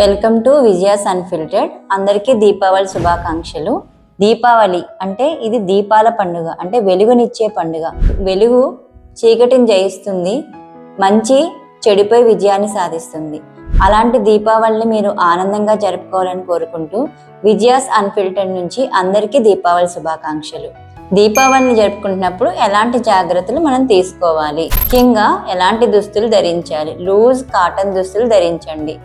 Welcome to Vijaya's అన్ఫిల్టెడ్ అందరికీ దీపావళి శుభాకాంక్షలు. దీపావళి అంటే ఇది దీపాల పండుగ అంటే వెలుగునిచ్చే పండుగ. వెలుగు చీకటిని జయిస్తుంది మంచి చెడిపోయి విజయాన్ని సాధిస్తుంది. అలాంటి దీపావళిని మీరు ఆనందంగా జరుపుకోవాలని కోరుకుంటూ విజయాస్ అన్ఫిల్టెడ్ నుంచి అందరికీ దీపావళి శుభాకాంక్షలు. దీపావళిని జరుపుకుంటున్నప్పుడు ఎలాంటి జాగ్రత్తలు మనం తీసుకోవాలి? ముఖ్యంగా ఎలాంటి దుస్తులు ధరించాలి? లూజ్ కాటన్ దుస్తులు ధరించండి.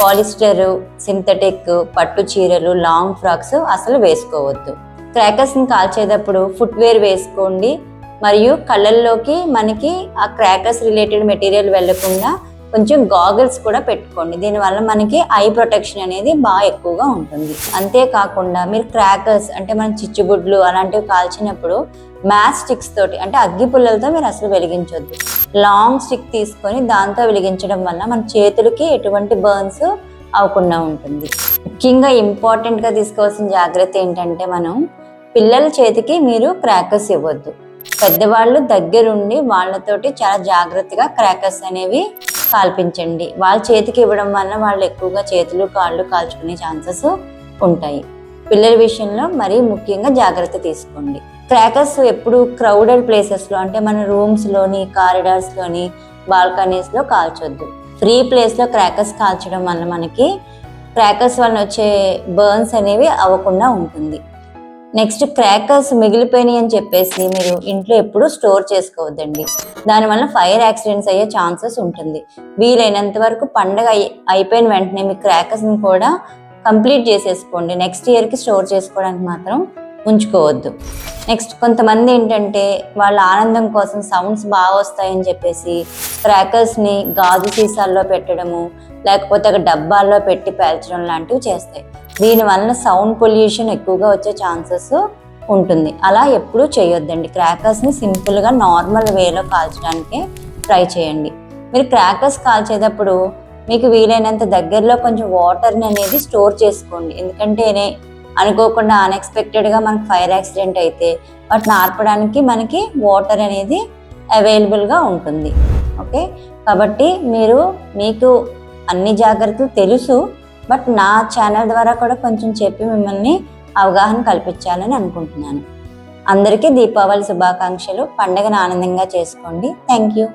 పాలిస్టర్ సింథటిక్ పట్టు చీరలు లాంగ్ ఫ్రాక్స్ అసలు వేసుకోవద్దు. క్రాకర్స్ని కాల్చేటప్పుడు ఫుట్వేర్ వేసుకోండి. మరియు కళ్ళల్లోకి మనకి ఆ క్రాకర్స్ రిలేటెడ్ మెటీరియల్ వెళ్ళకుండా కొంచెం గాగల్స్ కూడా పెట్టుకోండి. దీనివల్ల మనకి ఐ ప్రొటెక్షన్ అనేది బాగా ఎక్కువగా ఉంటుంది. అంతేకాకుండా మీరు క్రాకర్స్ అంటే మన చిచ్చుబుడ్లు అలాంటివి కాల్చినప్పుడు మ్యాచ్ స్టిక్స్ తోటి అంటే అగ్గి పుల్లలతో మీరు అసలు వెలిగించొద్దు. లాంగ్ స్టిక్ తీసుకొని దాంతో వెలిగించడం వల్ల మన చేతులకి ఎటువంటి బర్న్స్ అవ్వకుండా ఉంటుంది. ముఖ్యంగా ఇంపార్టెంట్గా తీసుకోవాల్సిన జాగ్రత్త ఏంటంటే మనం పిల్లల చేతికి మీరు క్రాకర్స్ ఇవ్వద్దు. పెద్దవాళ్ళు దగ్గరుండి వాళ్ళతోటి చాలా జాగ్రత్తగా క్రాకర్స్ అనేవి కాల్పించండి. వాళ్ళ చేతికి ఇవ్వడం వల్ల వాళ్ళు ఎక్కువగా చేతులు కాళ్ళు కాల్చుకునే ఛాన్సెస్ ఉంటాయి. పిల్లల విషయంలో మరీ ముఖ్యంగా జాగ్రత్త తీసుకోండి. క్రాకర్స్ ఎప్పుడు క్రౌడెడ్ ప్లేసెస్లో అంటే మన రూమ్స్లోని కారిడార్స్లోని బాల్కనీస్లో కాల్చొద్దు. ఫ్రీ ప్లేస్లో క్రాకర్స్ కాల్చడం వల్ల మనకి క్రాకర్స్ వల్ల వచ్చే బర్న్స్ అనేవి అవ్వకుండా ఉంటుంది. నెక్స్ట్ క్రాకర్స్ మిగిలిపోయినాయి అని చెప్పేసి మీరు ఇంట్లో ఎప్పుడు స్టోర్ చేసుకోవద్దండి. దానివల్ల ఫైర్ యాక్సిడెంట్స్ అయ్యే ఛాన్సెస్ ఉంటుంది. వీలైనంత వరకు పండగ అయి- అయిపోయిన వెంటనే మీ క్రాకర్స్ని కూడా కంప్లీట్ చేసేసుకోండి. నెక్స్ట్ ఇయర్కి స్టోర్ చేసుకోవడానికి మాత్రం ఉంచుకోవద్దు. నెక్స్ట్ కొంతమంది ఏంటంటే వాళ్ళ ఆనందం కోసం సౌండ్స్ బాగా వస్తాయని చెప్పేసి క్రాకర్స్ని గాజు సీసాల్లో పెట్టడము లేకపోతే ఒక డబ్బాల్లో పెట్టి పేల్చడం లాంటివి చేస్తాయి. దీనివల్ల సౌండ్ పొల్యూషన్ ఎక్కువగా వచ్చే ఛాన్సెస్ ఉంటుంది. అలా ఎప్పుడు చేయొద్దండి. క్రాకర్స్ని సింపుల్గా నార్మల్ వేలో కాల్చడానికి ట్రై చేయండి. మీరు క్రాకర్స్ కాల్చేటప్పుడు మీకు వీలైనంత దగ్గరలో కొంచెం వాటర్ని అనేది స్టోర్ చేసుకోండి. ఎందుకంటే అనుకోకుండా అన్ఎక్స్పెక్టెడ్గా మనకు ఫైర్ యాక్సిడెంట్ అయితే వాటిని ఆర్పడానికి మనకి వాటర్ అనేది అవైలబుల్గా ఉంటుంది. ఓకే కాబట్టి మీరు మీకు అన్ని జాగ్రత్తలు తెలుసు. బట్ నా ఛానల్ ద్వారా కూడా కొంచెం చెప్పి మిమ్మల్ని అవగాహన కల్పించాలని అనుకుంటున్నాను. అందరికీ దీపావళి శుభాకాంక్షలు. పండగను ఆనందంగా చేసుకోండి. Thank you.